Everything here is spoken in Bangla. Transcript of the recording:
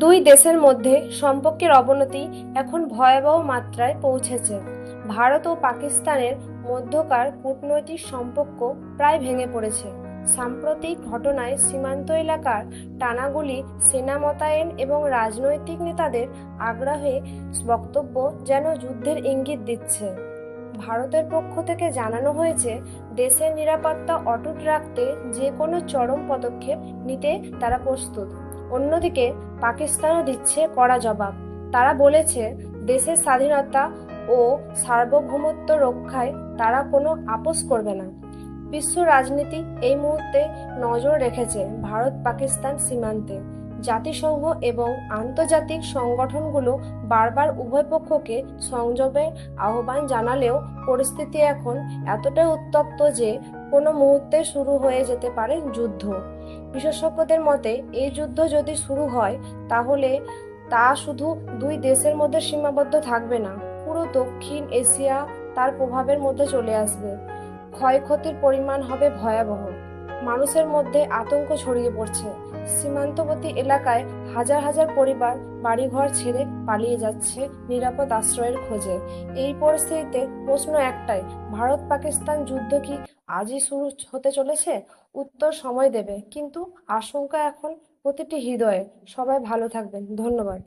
দুই দেশের মধ্যে সম্পর্কের অবনতি এখন ভয়াবহ মাত্রায় পৌঁছেছে। ভারত ও পাকিস্তানের মধ্যকার কূটনৈতিক সম্পর্ক প্রায় ভেঙে পড়েছে। সাম্প্রতিক ঘটনায় সীমান্ত এলাকার টানাগুলি সেনা মোতায়েন এবং রাজনৈতিক নেতাদের আগ্রহে বক্তব্য যেন যুদ্ধের ইঙ্গিত দিচ্ছে। ভারতের পক্ষ থেকে জানানো হয়েছে, দেশের নিরাপত্তা অটুট রাখতে যে কোনো চরম পদক্ষেপ নিতে তারা প্রস্তুত। অন্যদিকে পাকিস্তানও দিচ্ছে কড়া জবাব। তারা বলেছে, দেশের স্বাধীনতা ও সার্বভৌমত্ব রক্ষায় তারা কোনো আপোষ করবে না। বিশ্ব রাজনীতি এই মুহূর্তে নজর রেখেছে ভারত পাকিস্তান সীমান্তে। জাতিসংঘ এবং আন্তর্জাতিক সংগঠনগুলো বারবার উভয় পক্ষকে সংযমের আহ্বান জানালেও পরিস্থিতি এখন এতটাই উত্তপ্ত যে কোনো মুহূর্তে শুরু হয়ে যেতে পারে যুদ্ধ। বিশেষজ্ঞদের মতে, এই যুদ্ধ যদি শুরু হয়, তাহলে তা শুধু দুই দেশের মধ্যে সীমাবদ্ধ থাকবে না, পুরো দক্ষিণ এশিয়া তার প্রভাবের মধ্যে চলে আসবে। ক্ষয়ক্ষতির পরিমাণ হবে ভয়াবহ। মানুষের মধ্যে আতঙ্ক ছড়িয়ে পড়ছে। সীমান্তবর্তী এলাকায় হাজার হাজার পরিবার বাড়িঘর ছেড়ে পালিয়ে যাচ্ছে নিরাপদ আশ্রয়ের খোঁজে। এই পরিস্থিতিতে প্রশ্ন একটাই ভারত পাকিস্তান যুদ্ধ কি আজই শুরু হতে চলেছে? উত্তর সময় দেবে, কিন্তু আশঙ্কা এখন প্রতিটি হৃদয়ে। সবাই ভালো থাকবেন। ধন্যবাদ।